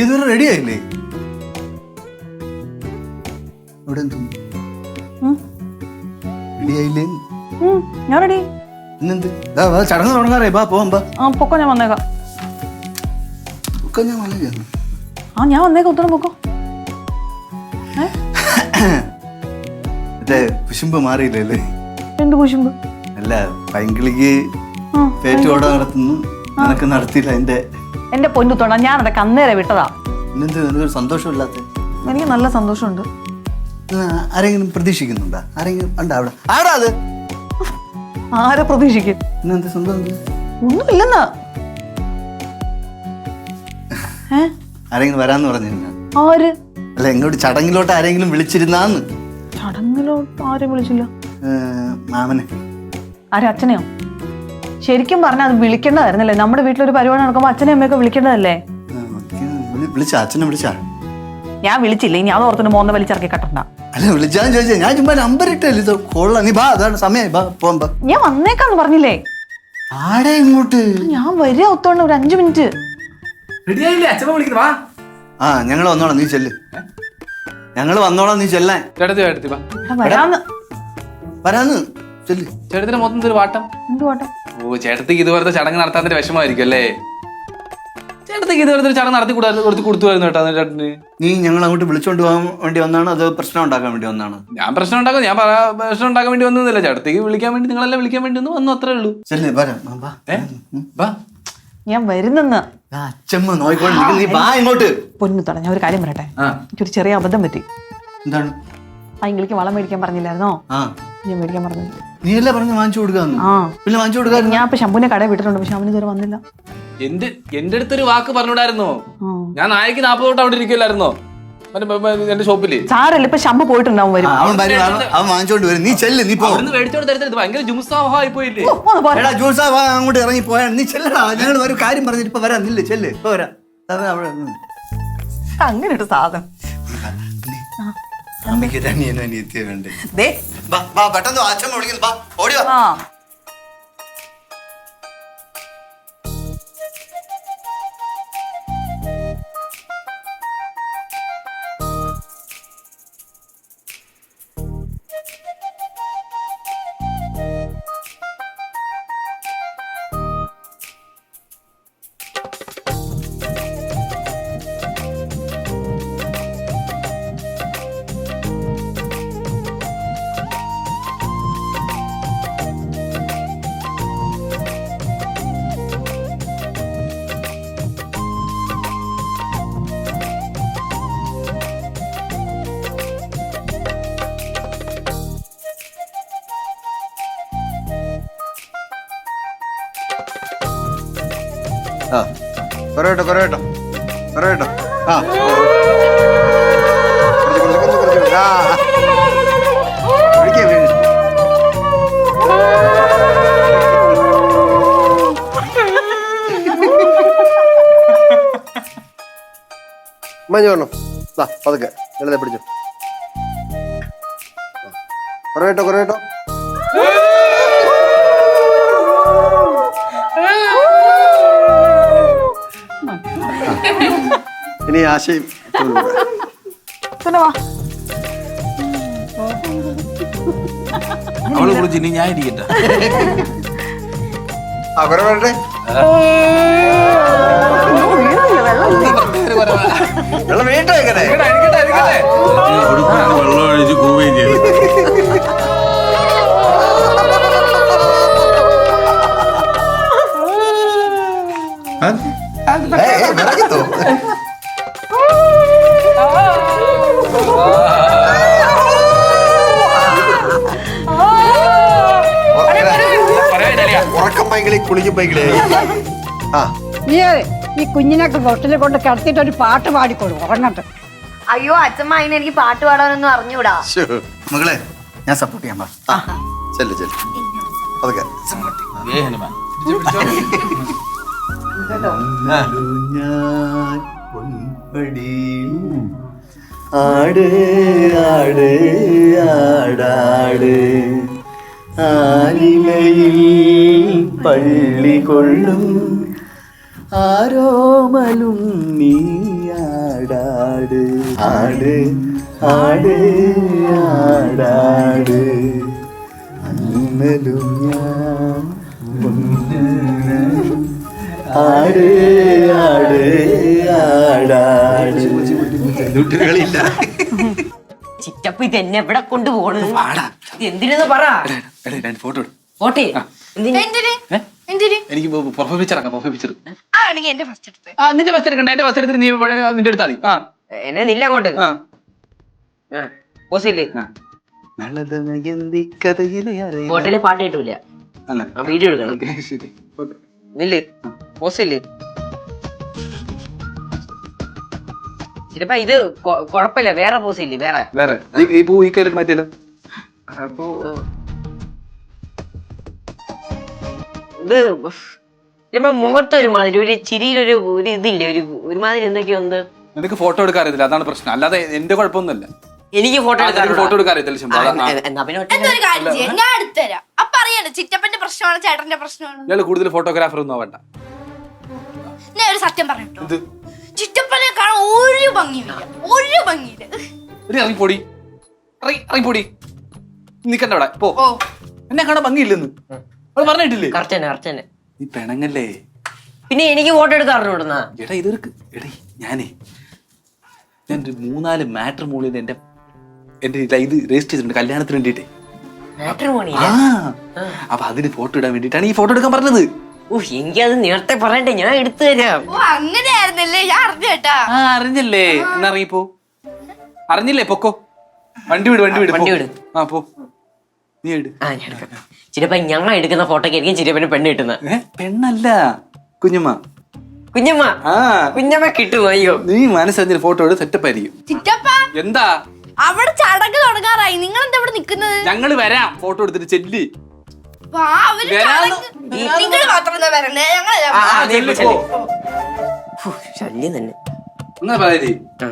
ഇതുവരെ റെഡി ആയില്ലേ? ഇവിടെ എന്തു റെഡി ആയില്ലേ? ഞാൻ റെഡി ഇന്നെന്ത്? ചടങ്ങ് തുടങ്ങാറേ ബാ പോവാം ബാ ആ പൊക്കോ ഞാൻ വന്നേക്കാം. ഞാൻ ആ ഞാൻ വന്നേക്കാം. ഉത്തരം പൊക്കോ. മറ്റേ കുശുമ്പ് മാറിയില്ലല്ലേ എന്ത് കുശുമ്പ്? അല്ല പൈങ്കിളിക്ക് ആ പേറ്റ് ഓട നടത്തുന്നു. നിനക്ക് നടത്തിയില്ല എന്റെ എന്റെ പൊന്നു തൊണ്ട ഞാൻ അതൊക്കെ അന്നേരെ വിട്ടതാ സന്തോഷമില്ലാത്ത? എനിക്ക് നല്ല സന്തോഷമുണ്ട്. ആരെങ്കിലും പ്രതീക്ഷിക്കുന്നുണ്ടോ? ആരെങ്കിലും ഉണ്ടാ അവിടെ? ആടാ അത്? ആരെ പ്രതീക്ഷിക്കും? ഒന്നുമില്ലെന്നാ. ആരെങ്കിലും വരാന്ന് പറഞ്ഞിരുന്ന? ആര്? അല്ല എങ്ങോട്ട് ചടങ്ങിലോട്ട് ആരെങ്കിലും വിളിച്ചിരുന്നാന്ന്? ചടങ്ങിലോട്ട് ആരും വിളിച്ചില്ല. മാമനെ. ആരെ അച്ഛനെയോ? ശരിക്കും പറഞ്ഞാൽ അത് വിളിക്കേണ്ടതായിരുന്നല്ലേ? നമ്മുടെ വീട്ടിലൊരു പരിപാടി നടക്കുമ്പോൾ അച്ഛനെയും അമ്മയൊക്കെ വിളിക്കേണ്ടതല്ലേ? വിളിച്ചാ അച്ഛനെ വിളിച്ചാ. ഞാൻ വിളിച്ചില്ല ഇനി അത് ഓർത്തിന് മോന്ന വലിച്ചിറക്കി കട്ടണ്ട. അല്ല വിളിച്ചാന്ന് ചോദിച്ചാ ഞാൻ ചുമ്മാ നമ്പർ ഇട്ടല്ലേ ഇത് കൊള്ളാം. നീ ബാ അതാണ് സമയം ബാ പോവാം ബാ ഞാൻ വന്നേക്കാന്ന് പറഞ്ഞില്ലേ? ആടെ ഇങ്ങോട്ട്? ഞാൻ വരിക ഒത്തോണ്ട് ഒരു അഞ്ചു മിനിറ്റ്. റെഡി ആയില്ലേ? അച്ഛമ്മ വിളിക്കുന്നു വാ. ആ ഞങ്ങൾ വന്നോളാം നീ ചെല്ല്. ഞങ്ങൾ വന്നോളാം നീ ചെല്ലാൻ. വരാന്ന്. വരാന്ന്. ചെല്ല്. ചേട്ടത്തിന്റെ മൊത്തം വാട്ടം? എന്ത് പോട്ടെ ഓ ചേട്ടത്തിക്ക് ഇതുപോലത്തെ ചടങ്ങ് നടത്താൻ വിഷമമായിരിക്കും അല്ലേ? ചേട്ടത്തിക്ക് ഇതുപോലത്തെ ഒരു ചടങ്ങ് നടത്തി കൂടാതെ കൊടുത്ത് കൊടുത്തുമായിരുന്നു കേട്ടോ ചേട്ടന്. നീ ഞങ്ങൾ അങ്ങോട്ട് വിളിച്ചോണ്ട് പോകാൻ വേണ്ടി വന്നാണ് അത് പ്രശ്നം ഉണ്ടാക്കാൻ വേണ്ടി വന്നാണ്? ഞാൻ പ്രശ്നം ഉണ്ടാക്കും ഞാൻ പറയാ പ്രശ്നം ഉണ്ടാക്കാൻ വേണ്ടി വന്നതല്ല ചേട്ടത്തിക്ക് വിളിക്കാൻ വേണ്ടി നിങ്ങളെല്ലാം വിളിക്കാൻ വേണ്ടി വന്നു വന്നു അത്രേ ഉള്ളൂ. ചെല്ല് വരാം ആ, ബാ വാ. ഞാൻ വരുന്നെന്ന്. ആ, അച്ഛമ്മ പൊന്നു തട ഞാൻ ഒരു കാര്യം പറയട്ടെ? ആ. എനിക്കൊരു ചെറിയ അബദ്ധം പറ്റി. എന്താണ്? പൈങ്കിളിക്ക് വളം മേടിക്കാൻ പറഞ്ഞില്ലായിരുന്നോ? ആ. ഞാൻ മേടിക്കാൻ പറഞ്ഞു നീ അല്ലേ പറഞ്ഞ് വാങ്ങിച്ചു കൊടുക്കാന്ന്? ആ. പിന്നെ വാങ്ങിച്ചു കൊടുക്കാൻ ഞാൻ ഇപ്പൊ ശംഭുവിനെ കടയിൽ വിട്ടിട്ടുണ്ട് പക്ഷെ അവന് ഇതുവരെ വന്നില്ല. എന്റെ എന്റെ അടുത്തൊരു വാക്ക് പറഞ്ഞൂടായിരുന്നോ? ആ. ഞാൻ നായക്ക് നാപ്പത് തൊട്ട് അവിടെ ഇരിക്കുമല്ലായിരുന്നോ മറ്റേ ബ- ബ- എന്റെ ഷോപ്പിൽ. സാരല്ല ഇപ്പൊ ശംഭു പോയിട്ടുണ്ടാവും വരും. അവൻ വരും അവൻ- അവൻ വാങ്ങിച്ചോണ്ട് വരും. നീ ചെല്ല് നീ പോ. അവിടുന്ന് മേടിച്ചോണ്ട് തരുന്നത് ഭയങ്കര പോയില്ലേ? ഓ, ഒന്ന് പോരെ. എടാ ജോൾസാ വാ അങ്ങോട്ട് ഇറങ്ങി പോയാ നീ ചെല്ലടാ ഞങ്ങൾ ഒരു കാര്യം പറഞ്ഞിട്ട് ഇപ്പൊ വരാം. നില്ല് ചെല്ല് ഇപ്പൊ വരാം. അതെ, അവിടെ നിന്ന്. അങ്ങനെ ഒരു സാധനം നീ, അമ്മയ്ക്ക് ഒരു അനിയനും അനിയത്തിയും ബാ, പെട്ടെന്ന് അച്ഛൻ വിളിക്കുന്നു. ഓടി വാ. ആ പറയട്ടോ പറയട്ടോ പറയട്ടോ. ആ. ആ. മഞ്ഞ പതുക്കെ. പിടിച്ചു. കുറവേട്ടോ ഇനി ആശയം. പിന്നെ വാ. അവൾ വിളിച്ചു ഇനി ഞാൻ ഇരിക്കട്ടെ. ആ കുറവേട്ടെ വെള്ളം വീട്ടോ എങ്ങനെ വെള്ളം ഒഴിച്ച് പോവുകയും ചെയ്തു. ഉറക്കം പൈങ്കിളി കുളിക്കും ആ. നീ ഈ കുഞ്ഞിനൊക്കെ തൊട്ടിൽ കൊണ്ട് കിടത്തിട്ട് ഒരു പാട്ട് പാടിക്കോളൂ ഉറങ്ങട്ടെ അയ്യോ അച്ഛമ്മ അതിന് എനിക്ക് പാട്ട് പാടാനൊന്നും അറിഞ്ഞൂടാ. ശ്ശോ. മകളെ ഞാൻ സപ്പോർട്ട് ചെയ്യാൻ പാ ആ ചെല്ലു ചെല്ലു. അതൊക്കെ. ഞാൻ പൊൻപടിയിൽ ആട് ആട് ആടാട്. ആലിലയിൽ പള്ളി കൊള്ളും ആരോമലും നീ ആടാട്. ആട് ആട് ആടാട്. അന്നലും ഞാൻ. ആട് ആട് ആടാട്. കളിയില്ല ചിറ്റപ്പ ഇത് എന്നെ എവിടെ കൊണ്ടുപോകണം എന്തിനാ എന്തിനെന്ന് പറ. Photo photo? എനിക്ക് പ്രൊഫൈൽ പിക്ചർ ആക്കാം പ്രൊഫൈൽ പിക്ചർ ആണെങ്കിൽ എന്റെ ഫസ്റ്റ് എടുത്ത്. ആ നിന്റെ ബസ് എടുക്കണ്ട എന്റെ ബസ് എടുത്തിട്ട് നീ ഇവിടെ നിന്റെ എടുത്താൽ മതി. ആ. എന്നെ നില്ല അങ്ങോട്ട്. പോസില്ലേ പാട്ട് കിട്ടൂല. വീഡിയോ എടുക്കണം. ശരി. ഓക്കേ. നില്ല്. പോസില്ലേ ചിലപ്പോ ഇത് കൊ- കുഴപ്പമില്ല വേറെ പോസില്ലേ വേറെ. വേറെ. ഈ- ഈ പൂ ഈ മാറ്റിയല്ലോ. അപ്പോ ഇത് ഒരു ചിരിയിലൊരു ഒരു ഇതില്ലേ ഒരു ഒരുമാതിരി എന്തൊക്കെയോ ഉണ്ട്? നിനക്ക് ഫോട്ടോ എടുക്കാൻ അറിയത്തില്ല അതാണ് പ്രശ്നം. അല്ലാതെ എന്റെ കുഴപ്പമൊന്നുമല്ല. എനിക്ക് ഫോട്ടോ എടുക്കാൻ ഫോട്ടോ എടുക്കാൻ അറിയത്തില്ല ശംഭു. ആ. എന്നാ പിന്നെ ഒറ്റ എന്തൊരു കാര്യം. ചെയ്യാം? ഞാൻ എടുത്തുതരാം അപ്പൊ അറിയാലോ ചിറ്റപ്പന്റെ പ്രശ്നമാണ് ചേട്ടന്റെ പ്രശ്നമാണ്? ഇയാൾ കൂടുതൽ ഫോട്ടോഗ്രാഫർ ഒന്നും ആവണ്ട. ഞാൻ ഒരു സത്യം പറഞ്ഞിട്ടോ ചിറ്റപ്പനെ കാണാൻ ഒരു ഭംഗിയില്ല ഒരു ഭംഗിയില്ല ഒരു ഇറങ്ങിപ്പൊടി. ഇറങ്ങി ഇറങ്ങിപ്പൊടി. നിക്കണ്ട അവിടെ. പോ. ഓ. എന്നെ കാണാൻ ഭംഗിയില്ലെന്ന്. അവൾ പറഞ്ഞിട്ടില്ലേ? കറക്റ്റ് തന്നെ കറക്റ്റ് തന്നെ. നീ പെണങ്ങല്ലേ? പിന്നെ എനിക്ക് വോട്ട് എടുക്കാൻ അറിഞ്ഞൂടുന്ന എടാ ഇതൊരു എടേ ഞാനേ ഞാൻ ഒരു മൂന്നാൽ മാറ്റർ മോളിൽ എന്റെ എന്റെ ഇത് രജിസ്റ്റർ ചെയ്തിട്ടുണ്ട് കല്യാണത്തിന് വേണ്ടിട്ടേ ആ. അപ്പൊ അതിന് ഫോട്ടോ ഇടാൻ വേണ്ടിട്ടാണ് ഈ ഫോട്ടോ എടുക്കാൻ പറഞ്ഞത്. ഓ നേരത്തെ പറയണ്ടേ ഞാൻ എടുത്തു തരാം. ഓ അങ്ങനെയായിരുന്നല്ലേ? ഞാൻ അറിഞ്ഞു കേട്ടാ. ആ അറിഞ്ഞില്ലേ? എന്നാ ഇറങ്ങിപ്പോ അറിഞ്ഞില്ലേ? പൊക്കോ. വണ്ടി വിട് വണ്ടി വിട് വണ്ടി വിട്. ആ പോ. നീ ഞങ്ങൾ ആ ഞാൻ എടുക്കാം. ചിലപ്പോ ഞാൻ എടുക്കുന്ന ഫോട്ടോ ആയിരിക്കും ചിരപ്പിന് പെണ്ണ് കിട്ടുന്നത് ഏ പെണ്ണല്ല. കുഞ്ഞമ്മ. കുഞ്ഞമ്മ. ആ. കുഞ്ഞമ്മ കിട്ടുമോ അയ്യോ. നീ മനസ്സിന് ഫോട്ടോ എടുത്ത് സെറ്റപ്പ് ആയിരിക്കും ചിറ്റപ്പ. എന്താ? അവിടെ ചടങ്ങ് തുടങ്ങാറായി. നിങ്ങൾ എന്താ ഇവിടെ നിക്കുന്നത് ഞങ്ങൾ വരാം. ഫോട്ടോ എടുത്തിട്ട് ചെല്ലി. നിങ്ങൾ മാത്രം എന്താ വരണ്ടേ ഞങ്ങൾ ആ, ആ, ചെല്ല്. ചെല്ല്. പോ. ഫു, ശല്യം തന്നെ. എന്നാ പറയേ ആ.